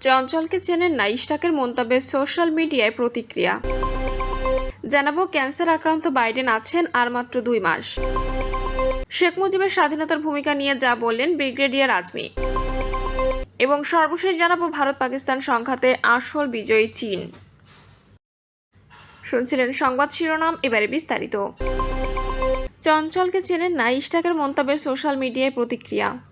চঞ্চলকে চেনেন না, ইশতাকের মন্তব্যে সোশ্যাল মিডিয়ায় প্রতিক্রিয়া। জানাব, ক্যান্সার আক্রান্ত বাইডেন আছেন আর মাত্র দুই মাস। শেখ মুজিবের স্বাধীনতার ভূমিকা নিয়ে যা বললেন ব্রিগেডিয়ার আজমি। এবং সর্বশেষ জানাব ভারত পাকিস্তান সংঘাতে আসল বিজয়ী চীন। শুনছিলেন সংবাদ শিরোনাম, এবারে বিস্তারিত। চঞ্চলকে চেনেন না, ইশতাকের মন্তব্যে সোশ্যাল মিডিয়ায় প্রতিক্রিয়া।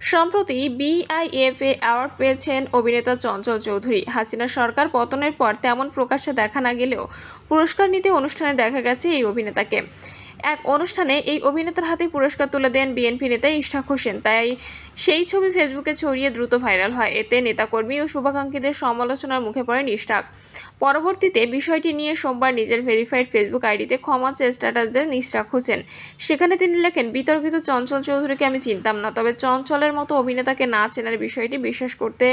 সম্প্রতি বিআইএফএ অ্যাওয়ার্ড পেয়েছেন অভিনেতা চঞ্চল চৌধুরী। হাসিনা সরকার পতনের পর তেমন প্রকাশ্যে দেখা না গেলেও পুরস্কার নিতে অনুষ্ঠানে দেখা গেছে এই অভিনেতাকে। এক অনুষ্ঠানে এই অভিনেতার হাতে পুরস্কার তুলে দেন বিএনপি নেতা ইশরাক হোসেন। তাই সেই ছবি ফেসবুকে ছড়িয়ে দ্রুত ভাইরাল হয়। এতে নেতাকর্মী ও শুভাকাঙ্ক্ষীদের সমালোচনার মুখে পড়েন ইশরাক পরবর্তীতে বিষয়টি নিয়ে সোমবার নিজের ভেরিফাইড ফেসবুক আইডিতে ক্ষমা চেয়ে স্ট্যাটাস দেন ইশরাক হোসেন। সেখানে তিনি লেখেন, বিতর্কিত চঞ্চল চৌধুরীকে আমি চিনতাম না, তবে চঞ্চলের মতো অভিনেতাকে না চেনার বিষয়টি বিশ্বাস করতে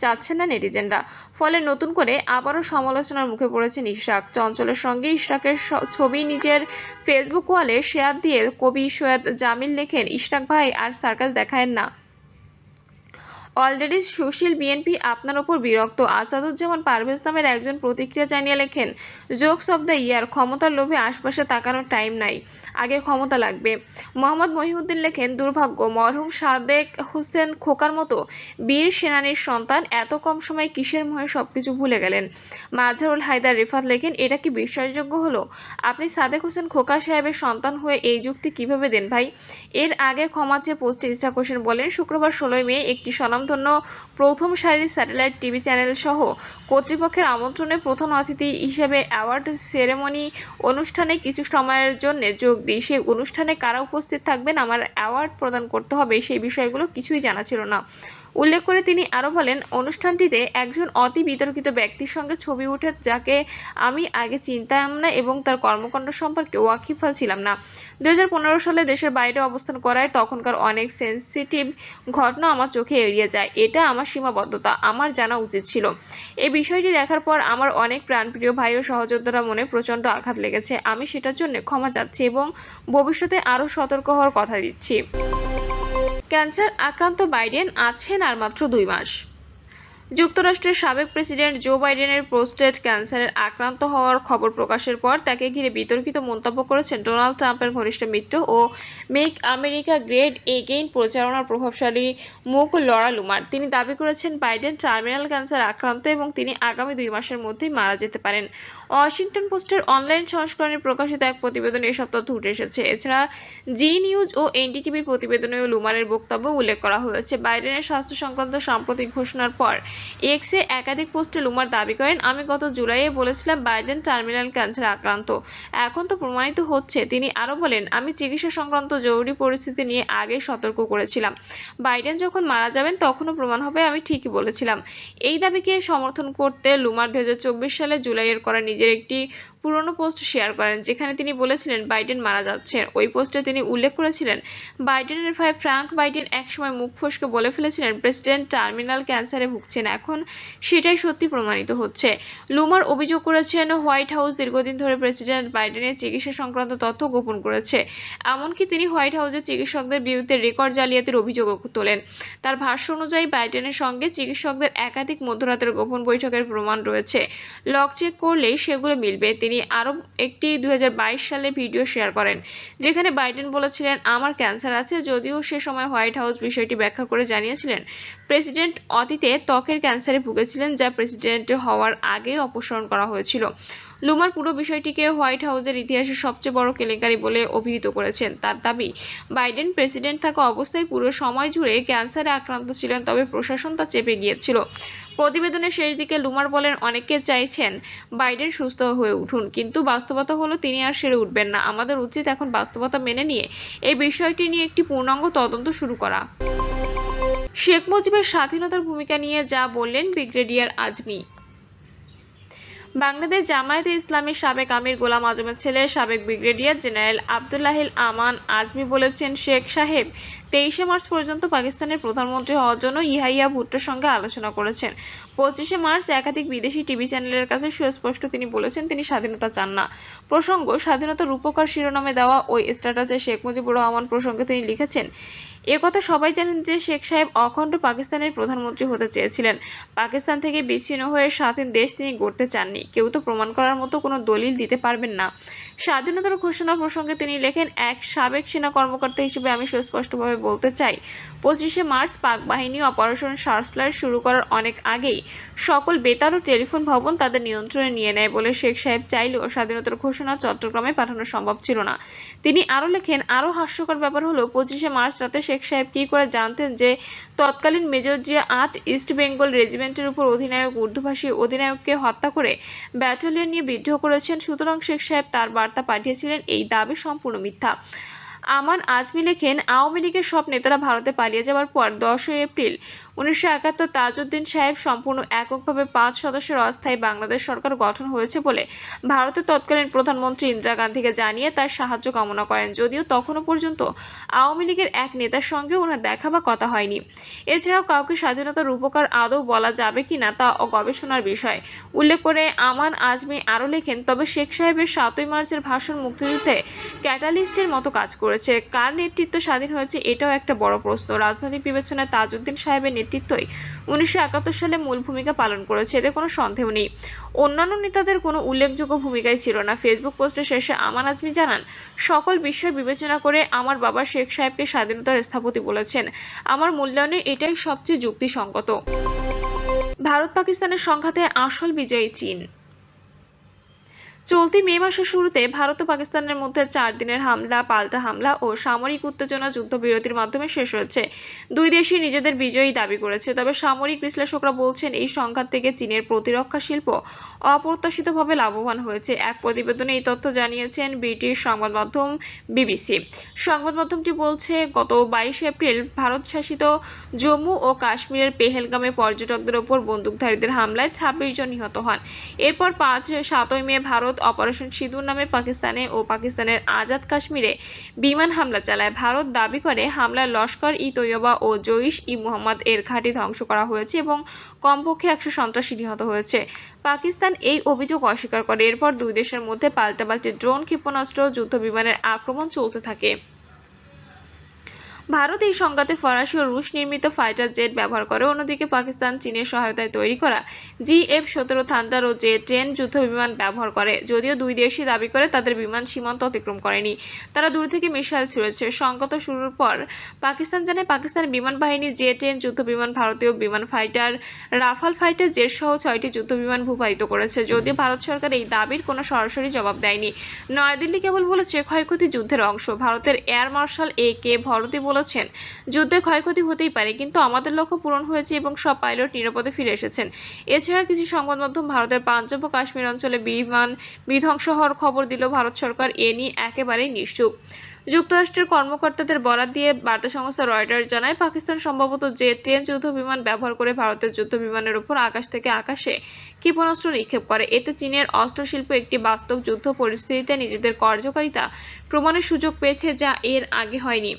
চাচ্ছেন না নেটিজেনরা। ফলে নতুন করে আবারও সমালোচনার মুখে পড়েছেন ইশরাক। চঞ্চলের সঙ্গে ইশরাকের ছবি নিজের ফেসবুক ওয়ালে শেয়ার দিয়ে কবি সৈয়দ জামিল লেখেন, ইশরাক ভাই, আর সার্কাস দেখায়েন না। অলরেডি সুশীল বিএনপি আপনার ওপর বিরক্ত। আসাদুজ্জামান পারভেজ নামের একজন প্রতিক্রিয়া জানিয়ে লেখেন, জোকস অব দ্য ইয়ার, ক্ষমতার লোভে আশপাশে তাকানোর টাইম নাই, আগে ক্ষমতা লাগবে। মোহাম্মদ মহিউদ্দিন লেখেন, দুর্ভাগ্য, মরহুম সাদেক হোসেন খোকার মতো বীর সেনানীর সন্তান এত কম সময়ে কিসের মোহে সবকিছু ভুলে গেলেন? মাঝারুল হায়দার রিফাত লেখেন, এটা কি বিশ্বাসযোগ্য হলো? আপনি সাদেক হোসেন খোকা সাহেবের সন্তান হয়ে এই যুক্তি কীভাবে দেন ভাই? এর আগে ক্ষমা চেয়ে পোস্টে ইসরাক হোসেন বলেন, শুক্রবার ষোলোই মে একটি স্বনামধন্য প্রথম সারির স্যাটেলাইট টিভি চ্যানেল সহ কর্তৃপক্ষের আমন্ত্রণে প্রথম অতিথি হিসেবে অ্যাওয়ার্ড সেরেমনি অনুষ্ঠানে কিছু সময়ের জন্য যোগ দিই। সেই অনুষ্ঠানে কারা উপস্থিত থাকবেন, আমার অ্যাওয়ার্ড প্রদান করতে হবে, সেই বিষয়গুলো কিছুই জানা ছিল না। উল্লেখ করে তিনি আরও বলেন, অনুষ্ঠানটিতে একজন অতি বিতর্কিত ব্যক্তির সঙ্গে ছবি উঠে যাকে আমি আগে চিনতাম না এবং তার কর্মকাণ্ড সম্পর্কে ওয়াকিফাল ছিলাম না। দুই হাজার পনেরো সালে দেশের বাইরে অবস্থান করায় তখনকার অনেক সেন্সিটিভ ঘটনা আমার চোখে এড়িয়ে যায়। এটা আমার সীমাবদ্ধতা, আমার জানা উচিত ছিল। এই বিষয়টি দেখার পর আমার অনেক প্রাণপ্রিয় ভাই ও সহযোদ্ধারা মনে প্রচণ্ড আঘাত লেগেছে। আমি সেটার জন্য ক্ষমা চাচ্ছি এবং ভবিষ্যতে আরও সতর্ক হওয়ার কথা দিচ্ছি। ক্যান্সার আক্রান্ত বাইডেন আছেন আর মাত্র দুই মাস। যুক্তরাষ্ট্রের সাবেক প্রেসিডেন্ট জো বাইডেনের প্রোস্টেট ক্যান্সারের আক্রান্ত হওয়ার খবর প্রকাশের পর তাকে ঘিরে বিতর্কিত মন্তব্য করেছেন ডোনাল্ড ট্রাম্পের ঘনিষ্ঠ মিত্র ও মেক আমেরিকা গ্রেট এগেইন প্রচারণার প্রভাবশালী মুখ লরা লুমার। তিনি দাবি করেছেন, বাইডেন টার্মিনাল ক্যান্সার আক্রান্ত এবং তিনি আগামী দুই মাসের মধ্যেই মারা যেতে পারেন। ওয়াশিংটন পোস্টের অনলাইন সংস্করণে প্রকাশিত এক প্রতিবেদনে এসব তথ্য উঠে এসেছে। এছাড়া জি নিউজ ও এনডিটিভির প্রতিবেদনেও লুমারের বক্তব্য উল্লেখ করা হয়েছে। বাইডেনের স্বাস্থ্য সংক্রান্ত সাম্প্রতিক ঘোষণার পর এক্সে একাধিক পোস্টে লুমার দাবি করেন, আমি গত জুলাইয়ে বলেছিলাম বাইডেন টার্মিনাল ক্যান্সারে আক্রান্ত। এখন তো প্রমাণিত হচ্ছে, তিনি আরও বলেন, আমি চিকিৎসা সংক্রান্ত জরুরি পরিস্থিতি নিয়ে আগে সতর্ক করেছিলাম। বাইডেন যখন মারা যাবেন, তখনও প্রমাণ হবে, আমি ঠিকই বলেছিলাম। এই দাবিকে সমর্থন করতে লুমার দুই সালে জুলাইয়ের করা নিজের একটি পুরনো পোস্ট শেয়ার করেন, যেখানে তিনি বলেছিলেন, বাইডেন মারা যাচ্ছেন ওই পোস্টে তিনি উল্লেখ করেছিলেন, বাইডেনের ভাই ফ্রাঙ্ক বাইডেন একসময় মুখ ফসকে বলে ফেলেছিলেন, প্রেসিডেন্ট টার্মিনাল ক্যান্সারে ভুগছেন এখন সেটাই সত্যি প্রমাণিত হচ্ছে। লুমার অভিযোগ করেছেন, হোয়াইট হাউস দীর্ঘদিন ধরে প্রেসিডেন্ট বাইডেনের চিকিৎসা সংক্রান্ত তথ্য গোপন করেছে। এমনকি তিনি হোয়াইট হাউসের চিকিৎসকদের বিরুদ্ধে রেকর্ড জালিয়াতির অভিযোগও তোলেন। তার ভাষ্য অনুযায়ী, বাইডেনের সঙ্গে চিকিৎসকদের একাধিক মধ্যরাতের গোপন বৈঠকের প্রমাণ রয়েছে। লক চেক করলেই সেগুলো মিলবে। তিনি আরও একটি দু হাজার বাইশ সালে ভিডিও শেয়ার করেন, যেখানে বাইডেন বলেছিলেন, আমার ক্যান্সার আছে, যদিও সে সময় হোয়াইট হাউস বিষয়টি ব্যাখ্যা করে জানিয়েছিলেন। প্রেসিডেন্ট অতীতে ত্বকের ক্যান্সারে ভুগেছিলেন, যা প্রেসিডেন্ট হওয়ার আগে অপসারণ করা হয়েছিল। লুমার পুরো বিষয়টিকে হোয়াইট হাউসের ইতিহাসে সবচেয়ে বড় কেলেঙ্কারি বলে অভিহিত করেছেন। তার দাবি, বাইডেন প্রেসিডেন্ট থাকা অবস্থায় পুরো সময় জুড়ে ক্যান্সারে আক্রান্ত ছিলেন, তবে প্রশাসন তা চেপে গিয়েছিল। প্রতিবেদনের শেষ দিকে লুমার বলেন, অনেকে চাইছেন বাইডেন সুস্থ হয়ে উঠুন, কিন্তু বাস্তবতা হলো তিনি আর সেরে উঠবেন না। আমাদের উচিত এখন বাস্তবতা মেনে নিয়ে এই বিষয়টি নিয়ে একটি পূর্ণাঙ্গ তদন্ত শুরু করা। শেখ মুজিবের স্বাধীনতার ভূমিকা নিয়ে যা বললেন ব্রিগেডিয়ার আজমি। বাংলাদেশ জামায়াতে ইসলামীর সাবেক আমির গোলাম আজমের ছেলে, সাবেক ব্রিগেডিয়ার জেনারেল আবদুল্লাহিল আমান আজমি বলেছেন, শেখ সাহেব তেইশে মার্চ পর্যন্ত পাকিস্তানের প্রধানমন্ত্রী হওয়ার জন্য ইহাইয়া ভুট্টোর সঙ্গে আলোচনা করেছেন। পঁচিশে মার্চ একাধিক বিদেশি টিভি চ্যানেলের কাছে সুস্পষ্ট তিনি বলেছেন, তিনি স্বাধীনতা চান না। প্রসঙ্গ স্বাধীনতা রূপকার শিরোনামে দেওয়া ওই স্ট্যাটাসে শেখ মুজিবুর রহমান প্রসঙ্গে তিনি লিখেছেন কথা সবাই জানেন যে শেখ সাহেব অখণ্ড পাকিস্তানের প্রধানমন্ত্রী হতে চেয়েছিলেন। পাকিস্তান থেকে বিচ্ছিন্ন হয়ে স্বাধীন দেশ তিনি গড়তে চাননি। কেউ তো প্রমাণ করার মতো কোনো দলিল দিতে পারবেন না। স্বাধীনতার ঘোষণা প্রসঙ্গে তিনি লেখেন, এক সাবেক সেনা কর্মকর্তা হিসেবে আমি সুস্পষ্টভাবে বলতে চাই, পঁচিশে মার্চ পাক বাহিনী অপারেশন সার্চলাইট শুরু করার অনেক আগেই সকল বেতার ও টেলিফোন ভবন তাদের নিয়ন্ত্রণে নিয়ে নেয় বলে শেখ সাহেব চাইলেও স্বাধীনতার ঘোষণা চট্টগ্রামে পাঠানো সম্ভব ছিল না। তিনি আরও লেখেন, আরও হাস্যকর ব্যাপার হলো, পঁচিশে মার্চ রাতে শেখ সাহেব কি করে জানতেন যে তৎকালীন মেজর জিয়া আট ইস্ট বেঙ্গল রেজিমেন্টের উপর অধিনায়ক উর্দুভাষী অধিনায়ককে হত্যা করে ব্যাটালিয়ন নিয়ে বিদ্রোহ করেছেন? সুতরাং শেখ সাহেব তার বার্তা পাঠিয়েছিলেন, এই দাবি সম্পূর্ণ মিথ্যা। আমান আজমি লেখেন, আওয়ামী লীগের সব নেতারা ভারতে পালিয়ে যাওয়ার পর দশই এপ্রিল উনিশশো একাত্তর তাজউদ্দিন সাহেব সম্পূর্ণ এককভাবে পাঁচ সদস্যের অস্থায়ী বাংলাদেশ সরকার গঠন হয়েছে বলে ভারতের তৎকালীন প্রধানমন্ত্রী ইন্দিরা গান্ধীকে জানিয়ে তার সাহায্য কামনা করেন। যদিও তখনও পর্যন্ত আওয়ামী লীগের এক নেতার সঙ্গে ওনার দেখা বা কথা হয়নি। এছাড়াও কাউকে স্বাধীনতার উপকার আদৌ বলা যাবে কিনা তা গবেষণার বিষয়। উল্লেখ করে আমান আজমি আরও লেখেন, তবে শেখ সাহেবের সাতই মার্চের ভাষণ মুক্তিযুদ্ধে ক্যাটালিস্টের মতো কাজ করেছে। কার নেতৃত্ব স্বাধীন হয়েছে এটাও একটা বড় প্রশ্ন। রাজনৈতিক বিবেচনায় তাজউদ্দিন সাহেবের নেতৃত্বই উনিশশো একাত্তর সালে মূল ভূমিকা পালন করেছে, এতে কোনো সন্দেহ নেই। অন্যান্য নেতাদের কোনো উল্লেখযোগ্য ভূমিকাই ছিল না। ফেসবুক পোস্টের শেষে আমান আজমি জানান, সকল বিষয় বিবেচনা করে আমার বাবা শেখ সাহেবকে স্বাধীনতার স্থপতি বলেছেন। আমার মূল্যায়নে এটাই সবচেয়ে যুক্তিসঙ্গত। ভারত পাকিস্তানের সংঘাতে আসল বিজয়ী চীন। চলতি মে মাসের শুরুতে ভারত ও পাকিস্তানের মধ্যে চার দিনের হামলা, পাল্টা হামলা ও সামরিক উত্তেজনা যুদ্ধবিরতির মাধ্যমে শেষ হয়েছে। দুই দেশই নিজেদের বিজয়ী দাবি করেছে। তবে সামরিক বিশ্লেষকরা বলছেন, এই সংঘাত থেকে চীনের প্রতিরক্ষা শিল্প অপ্রত্যাশিতভাবে লাভবান হয়েছে। এক প্রতিবেদনে এই তথ্য জানিয়েছেন ব্রিটিশ সংবাদ মাধ্যম বিবিসি। সংবাদ মাধ্যমটি বলছে, গত বাইশে এপ্রিল ভারত শাসিত জম্মু ও কাশ্মীরের পেহেলগামে পর্যটকদের ওপর বন্দুকধারীদের হামলায় ছাব্বিশ জন নিহত হন। এরপর পাঁচ, সাতই মে ভারত অপারেশন সিঁদুর নামে পাকিস্তানে ও পাকিস্তানের আজাদ কাশ্মীরে বিমান হামলা চালায়। ভারত দাবি করে, হামলায় লস্কর ই তৈয়বা ও জৈশ ই মোহাম্মদ এর ঘাঁটি ধ্বংস করা হয়েছে এবং কমপক্ষে একশো সন্ত্রাসী নিহত হয়েছে। পাকিস্তান এই অভিযোগ অস্বীকার করে। এরপর দুই দেশের মধ্যে পাল্টাপাল্টি ড্রোন ক্ষেপণাস্ত্র যুদ্ধ বিমানের আক্রমণ চলতে থাকে। ভারত এই সংঘাতে ফরাসি ও রুশ নির্মিত ফাইটার জেট ব্যবহার করে, অন্যদিকে পাকিস্তান চীনের সহায়তায় তৈরি করা জি এফ সতেরো থান্ডার ও জে টেন যুদ্ধ বিমান ব্যবহার করে, যদিও দুই দেশই দাবি করে তাদের বিমান সীমান্ত অতিক্রম করেনি। তারা দূর থেকে মিসাইল ছুড়েছে। সংঘাত শুরুর পর পাকিস্তান জানায় পাকিস্তানের বিমান বাহিনী জে টেন যুদ্ধ বিমান, ভারতীয় বিমান ফাইটার রাফাল ফাইটার জেট সহ ছয়টি যুদ্ধ বিমান ভূপায়িত করেছে, যদিও ভারত সরকার এই দাবির কোনো সরাসরি জবাব দেয়নি। নয়াদিল্লি কেবল বলেছে, ক্ষয়ক্ষতি যুদ্ধের অংশ। ভারতের এয়ার মার্শাল এ কে ভরতী বলে বলেছেন। যুদ্ধে ক্ষয়ক্ষতি হতেই পারে, কিন্তু আমাদের লক্ষ্য পূরণ হয়েছে এবং সব পাইলট নিরাপদে ফিরে এসেছেন। এছাড়া কিছু সংবাদ মাধ্যম ভারতের পাঞ্জাব ও কাশ্মীর অঞ্চলে বিমান বিধ্বংস হওয়ার খবর দিল ভারত সরকার, এ নিয়ে একেবারেই নিশ্চুপ। যুক্তরাষ্ট্রের কর্মকর্তাদের বরাত দিয়ে বার্তা সংস্থা রয়টার্স জানায়, পাকিস্তান সম্ভবত জে টেন যুদ্ধ বিমান ব্যবহার করে ভারতের যুদ্ধ বিমানের উপর আকাশ থেকে আকাশে ক্ষেপণাস্ত্র নিক্ষেপ করে। এতে চীনের অস্ত্র শিল্প একটি বাস্তব যুদ্ধ পরিস্থিতিতে নিজেদের কার্যকারিতা প্রমাণের সুযোগ পেয়েছে যা এর আগে হয়নি।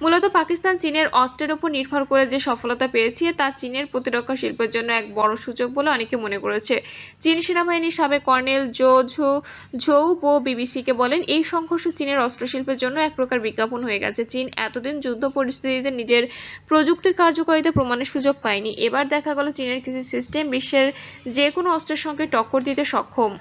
মূলত পাকিস্তান, চীনের, অস্ত্রের উপর নির্ভর করে যে সফলতা পেয়েছে, তা চীনের প্রতিরক্ষা শিল্পের জন্য এক বড় সুযোগ বলে অনেকে মনে করেছে। চীন সেনাবাহিনীর সাবেক কর্নেল জো ঝো ঝৌ বো বিবিসিকে বলেন, এই সংঘর্ষ চীনের অস্ত্র শিল্পের জন্য এক প্রকার বিজ্ঞাপন হয়ে গেছে। চীন এতদিন যুদ্ধ পরিস্থিতিতে নিজের প্রযুক্তির কার্যকারিতা প্রমাণের সুযোগ পায়নি। এবার দেখা গেল চীনের কিছু সিস্টেম বিশ্বের যে কোনো অস্ত্রের সঙ্গে টক্কর দিতে সক্ষম।